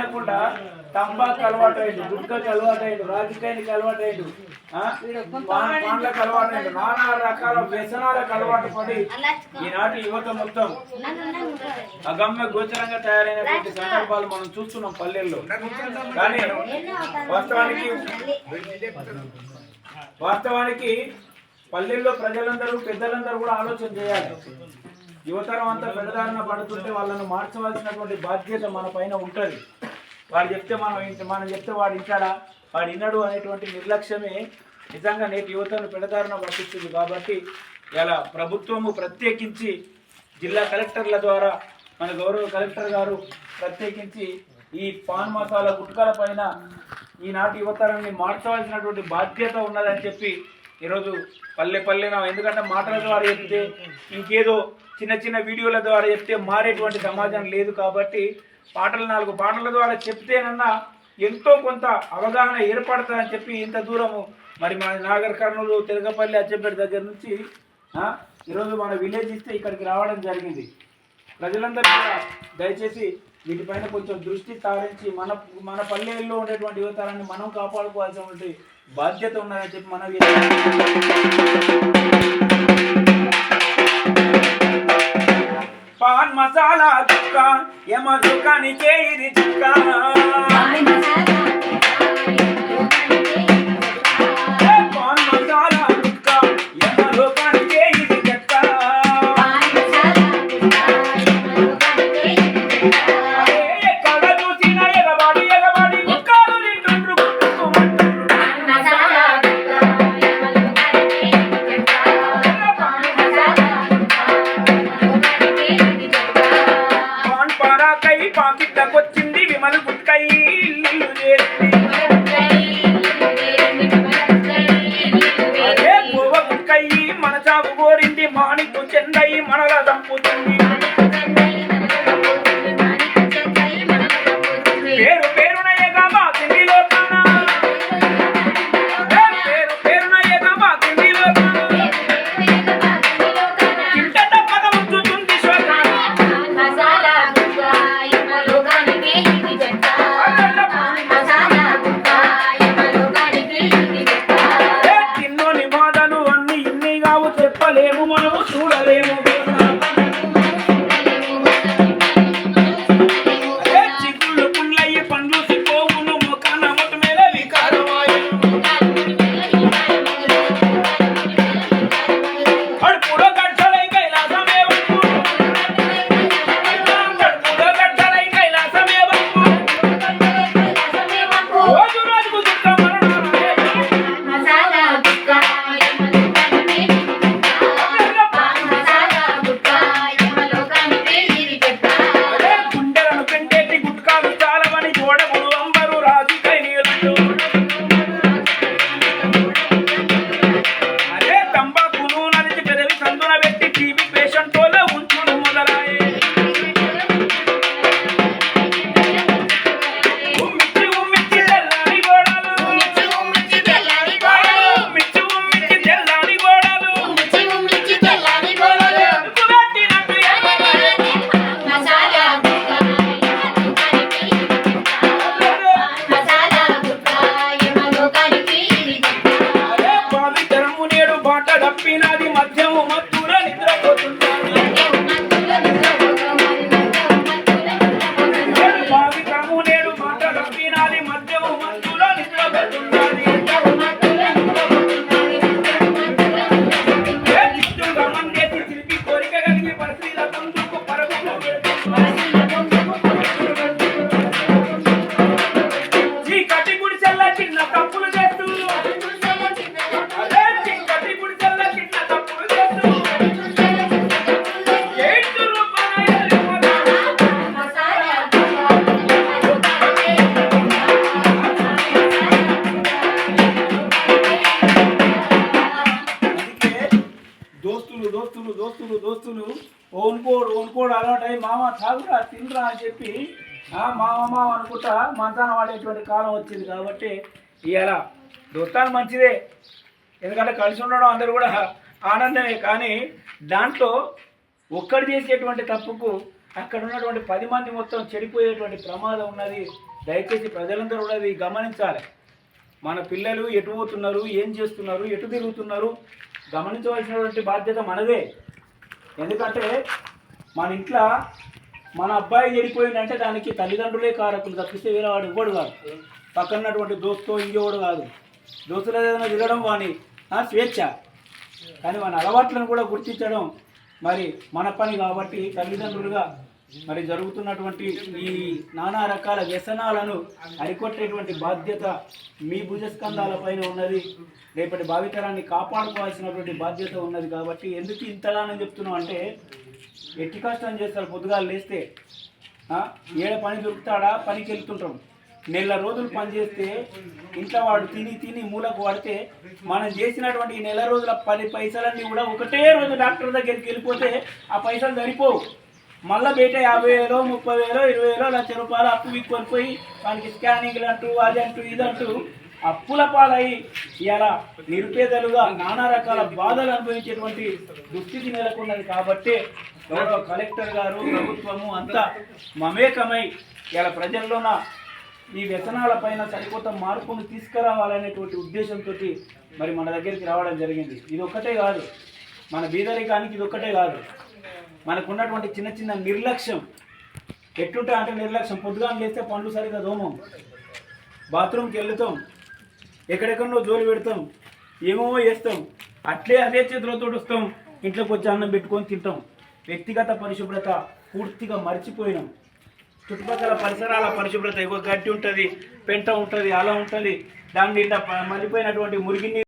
తినకుండా తంబాకు అలవాటు అయ్యిండు గుట్కకి అలవాటు అయ్యిండు రాజకీయానికి అలవాటు అయ్యిండు పండ్లకు అలవాటు అయ్యిండు నానా రకాల వ్యసనాలకు అలవాటు పడి ఈనాటి యువత మొత్తం అగమ్య గోచరంగా తయారైనటువంటి సందర్భాలు మనం చూస్తున్నాం పల్లెల్లో. కానీ వాస్తవానికి వాస్తవానికి పల్లెల్లో ప్రజలందరూ పెద్దలందరూ కూడా ఆలోచన చేయాలి. యువతరం అంతా పెద్దదారిన పడుతుంటే వాళ్ళను మార్చవలసినటువంటి బాధ్యత మన పైన ఉంటుంది. వాడు చెప్తే మనం ఇంట- మనం చెప్తే వాడు ఇంటాడా? వాడు వినడు అనేటువంటి నిర్లక్ష్యమే నిజంగా నేటి యువతను పెడదారిన పట్టిస్తుంది కాబట్టి ఇలా ప్రభుత్వము ప్రత్యేకించి జిల్లా కలెక్టర్ల ద్వారా మన గౌరవ కలెక్టర్ గారు ప్రత్యేకించి ఈ పాన్ మసాల గుట్కాల పైన ఈనాటి యువతరాన్ని మార్చవలసినటువంటి బాధ్యత ఉన్నదని చెప్పి ఈరోజు పల్లె పల్లెన ఎందుకంటే మాటల ద్వారా చెప్తే ఇంకేదో చిన్న చిన్న వీడియోల ద్వారా చెప్తే మారేటువంటి సమాజం లేదు కాబట్టి పాటలు నాలుగు పాటల ద్వారా చెప్తేనన్నా ఎంతో కొంత అవగాహన ఏర్పడుతుందని చెప్పి ఇంత దూరము మరి మన నాగర్ కర్నూలు తిరగపల్లి అచ్చంపేట దగ్గర నుంచి ఈరోజు మన విలేజ్ ఇస్తే ఇక్కడికి రావడం జరిగింది. ప్రజలందరూ కూడా దయచేసి వీటిపైన కొంచెం దృష్టి సారించి మన మన పల్లెల్లో ఉండేటువంటి యువతరాన్ని మనం కాపాడుకోవాల్సినటువంటి బాధ్యత ఉన్నదని చెప్పి మనం పాన్ మసాలా చుక్క యమ దుకానికే ఇది చుక్క పారాకై పాకిట్లకొచ్చింది విమల్ గుట్కై ఇల్లు చేసింది మన చావు కోరింది మాణిక్కు చెందై మనల దంపుతుంది మామ తాగురా తినరా అని చెప్పి ఆ మామ మామ అనుకుంటా మంచాన వాడేటువంటి కాలం వచ్చింది కాబట్టి ఇవాళ దొత్తాను మంచిదే. ఎందుకంటే కలిసి ఉండడం అందరూ కూడా ఆనందమే. కానీ దాంట్లో ఒక్కడు చేసేటువంటి తప్పుకు అక్కడ ఉన్నటువంటి పది మంది మొత్తం చెడిపోయేటువంటి ప్రమాదం ఉన్నది. దయచేసి ప్రజలందరూ కూడా ఇది గమనించాలి. మన పిల్లలు ఎటు పోతున్నారు ఏం చేస్తున్నారు ఎటు తిరుగుతున్నారు గమనించవలసినటువంటి బాధ్యత మనదే. ఎందుకంటే మన ఇంట్లో మన అబ్బాయి చెడిపోయిందంటే దానికి తల్లిదండ్రులే కారకులు తప్పిస్తే వేరే వాడు ఇవ్వడు కాదు పక్కనటువంటి దోస్తో ఇంకోడు కాదు. దోస్తులు ఏదైనా తిరగడం వాని స్వేచ్ఛ. కానీ మన అలవాట్లను కూడా గుర్తించడం మరి మన పని కాబట్టి తల్లిదండ్రులుగా మరి జరుగుతున్నటువంటి ఈ నానా రకాల వ్యసనాలను అరికొట్టేటువంటి బాధ్యత మీ భుజస్కంధాల పైన ఉన్నది. రేపటి భావితరాన్ని కాపాడుకోవాల్సినటువంటి బాధ్యత ఉన్నది కాబట్టి ఎందుకు ఇంతగానని చెప్తున్నాం అంటే ఎట్టి కష్టం చేస్తారు పొద్దుగాలు లేస్తే. ఏడ పని దొరుకుతాడా? పనికి వెళ్తుంటాం. నెల రోజులు పని చేస్తే ఇంట్లో వాడు తిని తిని మూలకు పడితే మనం చేసినటువంటి ఈ నెల రోజుల పది పైసలన్నీ కూడా ఒకటే రోజు డాక్టర్ దగ్గరికి వెళ్ళిపోతే ఆ పైసలు సరిపోవు. మళ్ళీ బయట యాభై వేలో ముప్పై వేలో ఇరవై వేలో లక్ష రూపాయలు అప్పు విక్కొనిపోయి వానికి స్కానింగ్లు అంటూ అది అంటూ ఇదంటూ అప్పుల పాలై ఇలా నిరుపేదలుగా నానా రకాల బాధలు అనుభవించేటువంటి దుస్థితి నెలకొన్నది కాబట్టి గౌరవ కలెక్టర్ గారు ప్రభుత్వము అంతా మమేకమై ఇలా ప్రజల్లోన ఈ వ్యసనాల పైన సరికొత్త మార్పును తీసుకురావాలనేటువంటి ఉద్దేశంతో మరి మన దగ్గరికి రావడం జరిగింది. ఇది ఒక్కటే కాదు. మన బీదరికానికి ఇది ఒక్కటే కాదు. మనకున్నటువంటి చిన్న చిన్న నిర్లక్ష్యం. ఎట్టుంటా అంటే నిర్లక్ష్యం. పొద్దుగా లేస్తే పండ్లు సరిగా దోమం. బాత్రూమ్కి వెళ్తాం. ఎక్కడెక్కడో జోలి పెడతాం. ఏమో వేస్తాం అట్లే అదే చేతులతో వస్తాం. ఇంట్లోకి వచ్చి అన్నం పెట్టుకొని తింటాం. వ్యక్తిగత పరిశుభ్రత పూర్తిగా మర్చిపోయినాం. చుట్టుపక్కల పరిసరాల పరిశుభ్రత ఇగో గడ్డి ఉంటుంది పెంట ఉంటుంది అలా ఉంటుంది దాని నిండా ప- మురిగి